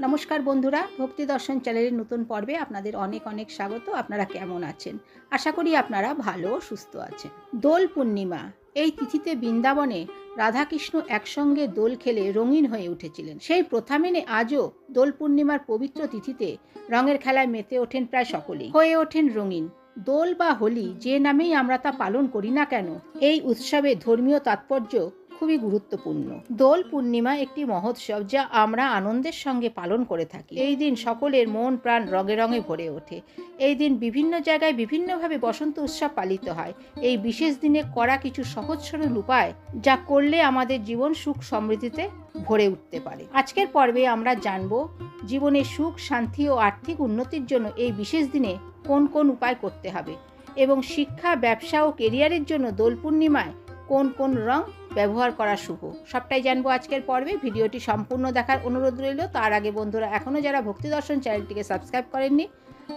নমস্কার বন্ধুরা, ভক্তি দর্শন চ্যানেলের নতুন পর্বে আপনাদের অনেক অনেক স্বাগত। আপনারা কেমন আছেন? আশা করি আপনারা ভালো সুস্থ আছেন। দোল পূর্ণিমা, এই তিথিতে বৃন্দাবনে রাধাকৃষ্ণ একসঙ্গে দোল খেলে রঙিন হয়ে উঠেছিলেন। সেই প্রথা মেনে আজও দোল পূর্ণিমার পবিত্র তিথিতে রঙের খেলায় মেতে ওঠেন প্রায় সকলেই। হয়ে ওঠেন রঙিন। দোল বা হোলি যে নামেই আমরা তা পালন করি না কেন, এই উৎসবে ধর্মীয় তাৎপর্য খুবই গুরুত্বপূর্ণ। দোল পূর্ণিমা একটি মহোৎসব যা আমরা আনন্দের সঙ্গে পালন করে থাকি। এই দিন সকলের মন প্রাণ রঙে রঙে ভরে ওঠে। এই দিন বিভিন্ন জায়গায় বিভিন্নভাবে বসন্ত উৎসব পালিত হয়। এই বিশেষ দিনে করা কিছু সহজ সরল উপায় যা করলে আমাদের জীবন সুখ সমৃদ্ধিতে ভরে উঠতে পারে। আজকের পর্বে আমরা জানব জীবনে সুখ, শান্তি ও আর্থিক উন্নতির জন্য এই বিশেষ দিনে কোন কোন উপায় করতে হবে এবং শিক্ষা, ব্যবসা ও কেরিয়ারের জন্য দোল পূর্ণিমায় কোন কোন রং ব্যবহার করা শুভ। সবটাই জানব আজকের পর্বে। ভিডিওটি সম্পূর্ণ দেখার অনুরোধ রইল। তার আগে বন্ধুরা এখনও যারা ভক্তি দর্শন চ্যানেলটিকে সাবস্ক্রাইব করেননি,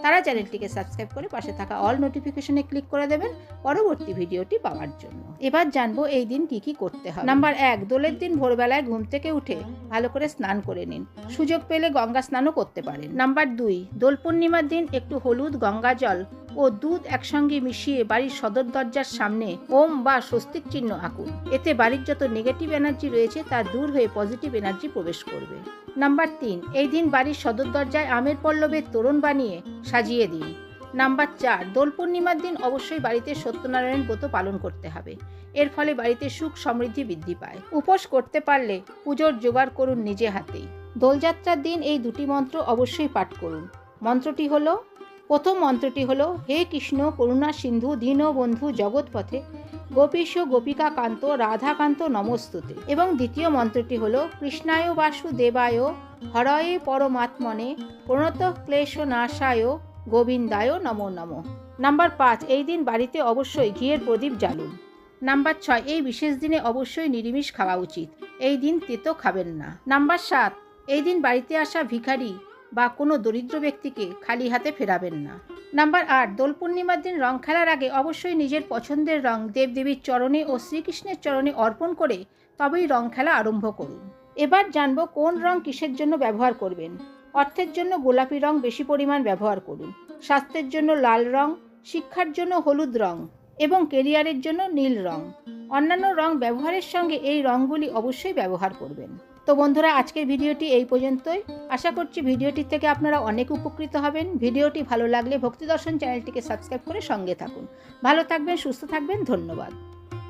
তারা চ্যানেলটিকে সাবস্ক্রাইব করে পাশে থাকা অল নোটিফিকেশনে ক্লিক করে দেবেন পরবর্তী ভিডিওটি পাওয়ার জন্য। এবার জানব এই দিন কি কি করতে হবে। নাম্বার এক, দোলের দিন ভোরবেলায় ঘুম থেকে উঠে ভালো করে স্নান করে নিন। সুযোগ পেলে গঙ্গা স্নানও করতে পারেন। নাম্বার দুই, দোল পূর্ণিমার দিন একটু হলুদ গঙ্গা জল ও দুধ একসঙ্গে মিশিয়ে বাড়ির সদর দরজার সামনে ওম বা স্বস্তিক চিহ্ন আঁকুন। এতে বাড়ির যত নেগেটিভ এনার্জি রয়েছে তা দূর হয়ে পজিটিভ এনার্জি প্রবেশ করবে। নাম্বার তিন, এই দিন বাড়ির সদর দরজায় আমের পল্লবের তোরণ বানিয়ে সাজিয়ে দিন। নাম্বার চার, দোল পূর্ণিমার দিন অবশ্যই বাড়িতে সত্যনারায়ণ ব্রত পালন করতে হবে। এর ফলে বাড়িতে সুখ সমৃদ্ধি বৃদ্ধি পায়। উপোস করতে পারলে পুজোর জোগাড় করুন নিজে হাতেই। দোলযাত্রার দিন এই দুটি মন্ত্র অবশ্যই পাঠ করুন। মন্ত্রটি হলো প্রথম মন্ত্রটি হলো, হে কৃষ্ণ, করুণা সিন্ধু, দীন বন্ধু জগৎপথে, গোপীশ গোপিকা কান্ত রাধাকান্ত নমস্তুতে। এবং দ্বিতীয় মন্ত্রটি হল, কৃষ্ণায় বাসু দেবায় হরয়ে পরমাত্মনে, প্রণত ক্লেশ নাশায় গোবিন্দায় নমো নম। নাম্বার পাঁচ, এই দিন বাড়িতে অবশ্যই ঘিয়ের প্রদীপ জ্বালুন। নাম্বার ছয়, এই বিশেষ দিনে অবশ্যই নিরামিষ খাওয়া উচিত। এই দিন তেতো খাবেন না। নাম্বার সাত, এই দিন বাড়িতে আসা ভিখারি বা কোনো দরিদ্র ব্যক্তিকে খালি হাতে ফেরাবেন না। নাম্বার আট দোল পূর্ণিমার দিন রং খেলার আগে অবশ্যই নিজের পছন্দের রং দেবদেবীর চরণে ও শ্রীকৃষ্ণের চরণে অর্পণ করে তবেই রং খেলা আরম্ভ করুন। এবার জানব কোন রং কিসের জন্য ব্যবহার করবেন। অর্থের জন্য গোলাপি রং বেশি পরিমাণ ব্যবহার করুন। স্বাস্থ্যের জন্য লাল রং, শিক্ষার জন্য হলুদ রং এবং কেরিয়ারের জন্য নীল রং। অন্যান্য রং ব্যবহারের সঙ্গে এই রঙগুলি অবশ্যই ব্যবহার করবেন। তো বন্ধুরা, আজকের ভিডিওটি এই পর্যন্তই। আশা করছি ভিডিওটি থেকে আপনারা অনেক উপকৃত হবেন। ভিডিওটি ভালো লাগলে ভক্তি দর্শন চ্যানেলটিকে সাবস্ক্রাইব করে সঙ্গে থাকুন। ভালো থাকবেন, সুস্থ থাকবেন, ধন্যবাদ।